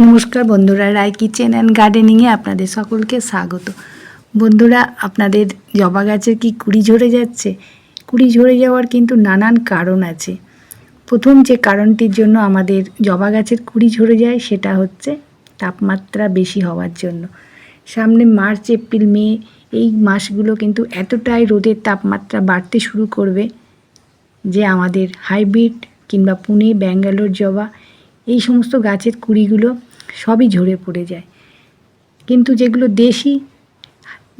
নমস্কার বন্ধুরা রায় kitchen and গার্ডেনিংয়ে আপনাদের সকলকে স্বাগত। বন্ধুরা, আপনাদের জবা গাছের কি কুড়ি ঝরে যাচ্ছে? কুড়ি ঝরে যাওয়ার কিন্তু নানান কারণ আছে। প্রথম যে কারণটির জন্য আমাদের জবা গাছের কুড়ি ঝরে যায়, সেটা হচ্ছে তাপমাত্রা বেশি হওয়ার জন্য। সামনে মার্চ, এপ্রিল, মে, এই মাসগুলো কিন্তু এতটাই রোদের তাপমাত্রা বাড়তে শুরু করবে যে আমাদের হাইব্রিড কিংবা পুনে, ব্যাঙ্গালোর জবা, এই সমস্ত গাছের কুড়িগুলো সবই ঝরে পড়ে যায়। কিন্তু যেগুলো দেশি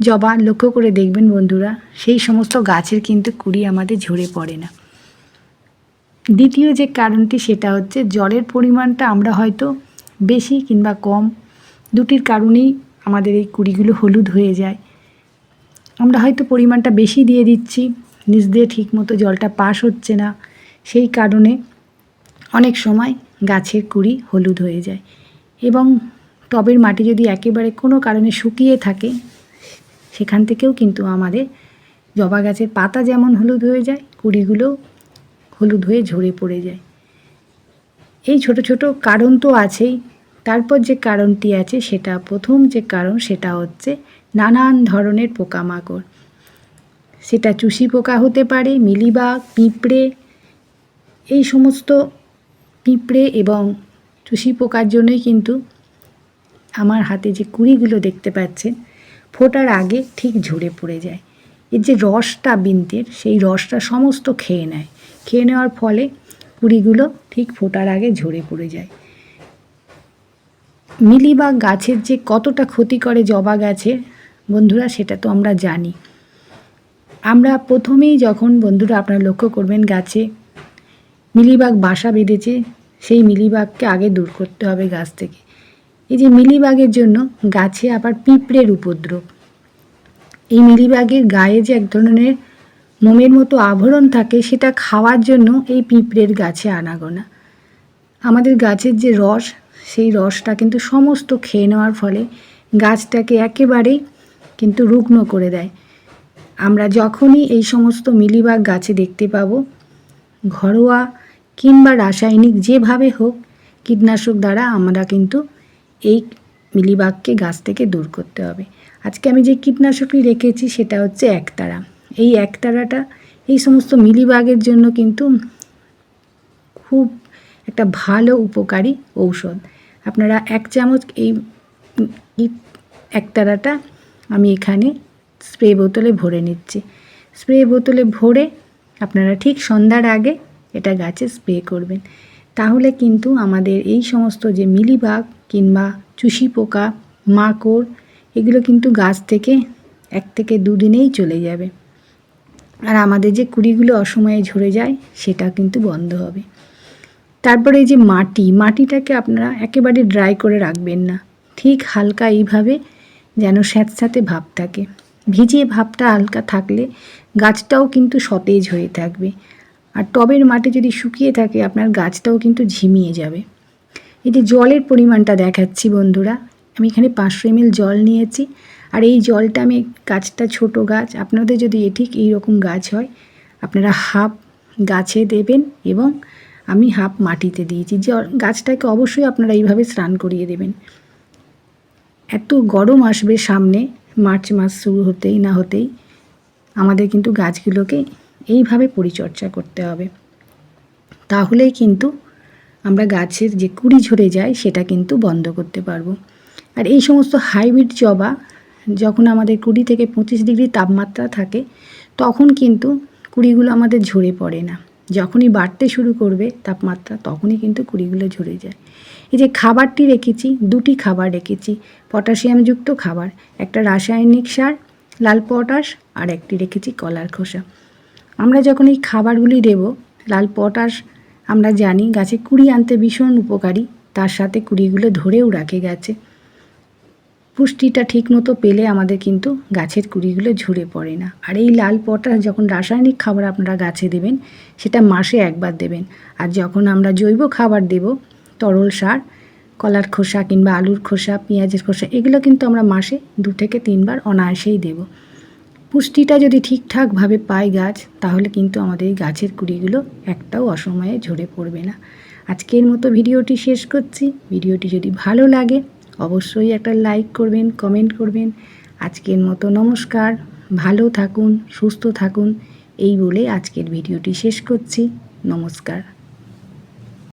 জবা, লক্ষ্য করে দেখবেন বন্ধুরা, সেই সমস্ত গাছের কিন্তু কুড়ি আমাদের ঝরে পড়ে না। দ্বিতীয় যে কারণটি, সেটা হচ্ছে জলের পরিমাণটা আমরা হয়তো বেশি কিংবা কম, দুটির কারণেই আমাদের এই কুড়িগুলো হলুদ হয়ে যায়। আমরা হয়তো পরিমাণটা বেশি দিয়ে দিচ্ছি, নিচ দিয়ে ঠিকমতো জলটা পাস হচ্ছে না, সেই কারণে অনেক সময় গাছের কুড়ি হলুদ হয়ে যায়। এবং টবের মাটি যদি একেবারে কোনো কারণে শুকিয়ে থাকে, সেখান থেকেও কিন্তু আমাদের জবা গাছের পাতা যেমন হলুদ হয়ে যায়, কুড়িগুলো হলুদ হয়ে ঝরে পড়ে যায়। এই ছোট ছোট কারণ তো আছেই। তারপর যে কারণটি আছে, সেটা প্রথম যে কারণ, সেটা হচ্ছে নানান ধরনের পোকামাকড়। সেটা চুষি পোকা হতে পারে, মিলিবাগ, পিঁপড়ে, এই সমস্ত পিঁপড়ে এবং চুষি পোকার জন্যই কিন্তু আমার হাতে যে কুড়িগুলো দেখতে পাচ্ছেন ফোটার আগে ঠিক ঝরে পড়ে যায়। এর যে রসটা বিনতের, সেই রসটা সমস্ত খেয়ে নেয়। খেয়ে নেওয়ার ফলে কুড়িগুলো ঠিক ফোটার আগে ঝরে পড়ে যায়। মিলিবাগ গাছের যে কতটা ক্ষতি করে জবা গাছের, বন্ধুরা সেটা তো আমরা জানি। আমরা প্রথমেই যখন, বন্ধুরা আপনারা লক্ষ্য করবেন গাছে মিলিবাগ বাসা বেঁধেছে সেই মিলিবাগকে আগে দূর করতে হবে গাছ থেকে। এই যে মিলিবাগের জন্য গাছে আবার পিঁপড়ের উপদ্রব। এই মিলিবাগের গায়ে যে এক ধরনের মোমের মতো আভরণ থাকে, সেটা খাওয়ার জন্য এই পিঁপড়ের গাছে আনাগোনা। আমাদের গাছের যে রস, সেই রসটা কিন্তু সমস্ত খেয়ে নেওয়ার ফলে গাছটাকে একেবারেই কিন্তু রুগ্ন করে দেয়। আমরা যখনই এই সমস্ত মিলিবাগ গাছে দেখতে পাবো, ঘরোয়া কিংবা রাসায়নিক যেভাবে হোক, কীটনাশক দ্বারা আমরা কিন্তু এই মিলিবাগকে গাছ থেকে দূর করতে হবে। আজকে আমি যে কীটনাশকটি রেখেছি সেটা হচ্ছে একতারা। এই একতারাটা, এই সমস্ত মিলিবাগের জন্য কিন্তু খুব একটা ভালো উপকারী ঔষধ। আপনারা এক চামচ এই একতারাটা আমি এখানে স্প্রে বোতলে ভরে নিচ্ছি। স্প্রে বোতলে ভরে আপনারা ঠিক সন্ধ্যার আগে এটা গাছে স্প্রে করবেন। তাহলে কিন্তু আমাদের এই সমস্ত যে মিলিবাগ কিংবা চুষি পোকা, মাকড়, এগুলো কিন্তু গাছ থেকে এক থেকে দুদিনেই চলে যাবে। আর আমাদের যে কুড়িগুলো অসময়ে ঝরে যায়, সেটা কিন্তু বন্ধ হবে। তারপরে এই যে মাটি, মাটিটাকে আপনারা একেবারে ড্রাই করে রাখবেন না। ঠিক হালকা এইভাবে যেন স্যাঁতস্যাঁতে ভাব থাকে। ভিজিয়ে ভাবটা হালকা থাকলে গাছটাও কিন্তু সতেজ হয়ে থাকবে। আর টবের মাটি যদি শুকিয়ে থাকে, আপনার গাছটাও কিন্তু ঝিমিয়ে যাবে। এই যে জলের পরিমাণটা দেখাচ্ছি বন্ধুরা, আমি এখানে পাঁচশো এমএল জল নিয়েছি। আর এই জলটা আমি গাছটা ছোট গাছ, আপনাদের যদি এ ঠিক এইরকম গাছ হয়, আপনারা হাফ গাছে দেবেন এবং আমি হাফ মাটিতে দিয়েছি। গাছটাকে অবশ্যই আপনারা এইভাবে স্নান করিয়ে দেবেন। এত গরম আসবে সামনে, মার্চ মাস শুরু হতেই না হতেই, আমাদের কিন্তু গাছগুলোকে এইভাবে পরিচর্যা করতে হবে। তাহলেই কিন্তু আমরা গাছের যে কুড়ি ঝরে যায়, সেটা কিন্তু বন্ধ করতে পারব। আর এই সমস্ত হাইব্রিড জবা, যখন আমাদের কুড়ি থেকে পঁচিশ ডিগ্রি তাপমাত্রা থাকে, তখন কিন্তু কুড়িগুলো আমাদের ঝরে পড়ে না। যখনই বাড়তে শুরু করবে তাপমাত্রা, তখনই কিন্তু কুড়িগুলো ঝরে যায়। এই যে খাবারটি রেখেছি, দুটি খাবার রেখেছি, পটাশিয়ামযুক্ত খাবার, একটা রাসায়নিক সার, লাল পটাশ, আর একটি রেখেছি কলার খোসা। আমরা যখন এই খাবারগুলি দেব, লাল পটাশ আমরা জানি গাছে কুড়ি আনতে ভীষণ উপকারী, তার সাথে কুড়িগুলো ধরেও রাখে গাছে। পুষ্টিটা ঠিকমতো পেলে আমাদের কিন্তু গাছের কুড়িগুলো ঝরে পড়ে না। আর এই লাল পটাশ যখন রাসায়নিক খাবার আপনারা গাছে দেবেন, সেটা মাসে একবার দেবেন। আর যখন আমরা জৈব খাবার দেব, তরল সার, কলার খোসা কিংবা আলুর খোসা, পেঁয়াজের খোসা, এগুলো কিন্তু আমরা মাসে দু থেকে তিনবার অনায়াসেই দেব। পুষ্টিটা যদি ঠিকঠাকভাবে পায় গাছ, তাহলে কিন্তু আমাদের এই গাছের কুড়িগুলো একটাও অসময়ে ঝরে পড়বে না। আজকের মতো ভিডিওটি শেষ করছি। ভিডিওটি যদি ভালো লাগে, অবশ্যই একটা লাইক করবেন, কমেন্ট করবেন। আজকের মতো নমস্কার। ভালো থাকুন, সুস্থ থাকুন। এই বলে আজকের ভিডিওটি শেষ করছি। নমস্কার।